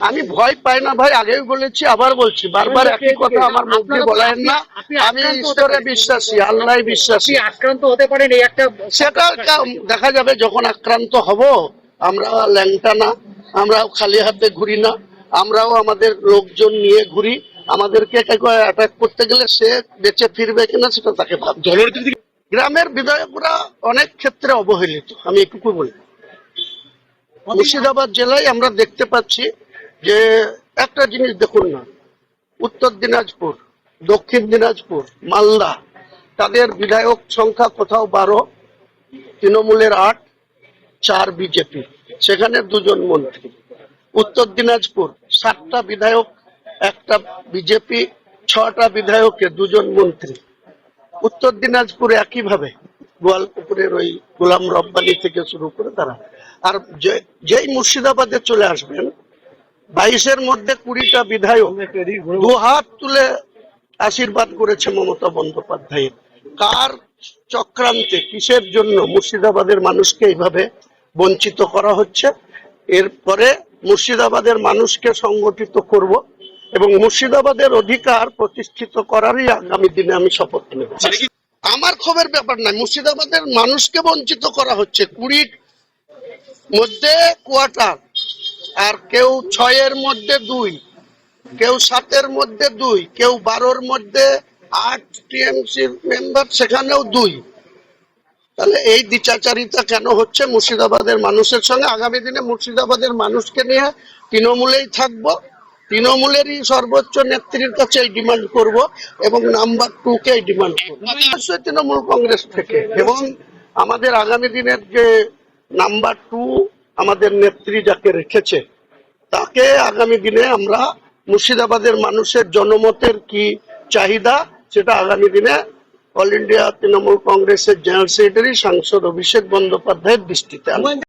আমি ভয় পাই না ভাই আগেও বলেছি আবার বলছি বারবার একই কথা আমার মুখে বলেন না। আমি ঈশ্বরে বিশ্বাসী আল্লাহ বিশ্বাসী। আক্রান্ত হতে পারেন এই একটা সেটা দেখা যাবে যখন আক্রান্ত হব আমরা ল্যাংটা না আমরাও খালি হাতে ঘুরি না আমরাও আমাদের লোকজন নিয়ে ঘুরি আমাদেরকে অ্যাটাক করতে গেলে সে বেঁচে ফিরবে কিনা সেটা তাকে গ্রামের বিধায়করা অনেক ক্ষেত্রে অবহেলিত আমি এটুকু বলি। মুর্শিদাবাদ জেলায় আমরা দেখতে পাচ্ছি যে একটা জিনিস দেখুন না, উত্তর দিনাজপুর, দক্ষিণ দিনাজপুর, মালদা, তাদের বিধায়ক সংখ্যা কোথাও বারো, তৃণমূলের আট, চার বিজেপি, সেখানে দুজন মন্ত্রী। উত্তর দিনাজপুর, সাতটা বিধায়ক, একটা বিজেপি, ছটা বিধায়কে দুজন মন্ত্রী। উত্তর দিনাজপুরে একইভাবে, গোয়ালপুকুরের ওই গোলাম রব্বানি থেকে শুরু করে তারা। আর যেই মুর্শিদাবাদে চলে আসবেন বাইশের মধ্যে কুড়িটা বিধায়ক দু হাত তুলে আশীর্বাদ করেছে মমতা বন্দ্যোপাধ্যায়। কার চক্রান্তে কিসের জন্য মুর্শিদাবাদের মানুষকে এইভাবে বঞ্চিত করা হচ্ছে? এরপরে মুর্শিদাবাদের মানুষকে সংগঠিত করব এবং মুর্শিদাবাদের অধিকার প্রতিষ্ঠিত করারই আগামী দিনে আমি শপথ নেব। আমার খবর ব্যাপার নাই মুর্শিদাবাদের মানুষকে বঞ্চিত করা হচ্ছে। কুড়ির মধ্যে কোয়ার্টার আর কেউ ছয়ের মধ্যে দুই কেউ সাতের মধ্যে দুই কেউ বারোর মধ্যে আট টিএমসি মেম্বার সেখানেও দুই। তাহলে এই দ্বিচাচারিতা কেন হচ্ছে? মুর্শিদাবাদের মানুষের সঙ্গে আগামী দিনে মুর্শিদাবাদের মানুষকে নিয়ে তৃণমূলেই থাকব। তৃণমূলেরই সর্বোচ্চ নেত্রীর কাছে এই ডিমান্ড করব এবং নাম্বার টু কে ডিমান্ড করব। অবশ্যই তৃণমূল কংগ্রেস থেকে। এবং আমাদের আগামী দিনের যে নাম্বার টু আমাদের নেত্রী যাকে রেখেছে, তাকে আগামী দিনে আমরা মুর্শিদাবাদের মানুষের জনমতের কি চাহিদা, সেটা আগামী দিনে অল ইন্ডিয়া তৃণমূল কংগ্রেসের জেনারেল সেক্রেটারি সাংসদ অভিষেক বন্দ্যোপাধ্যায়ের দৃষ্টিতে।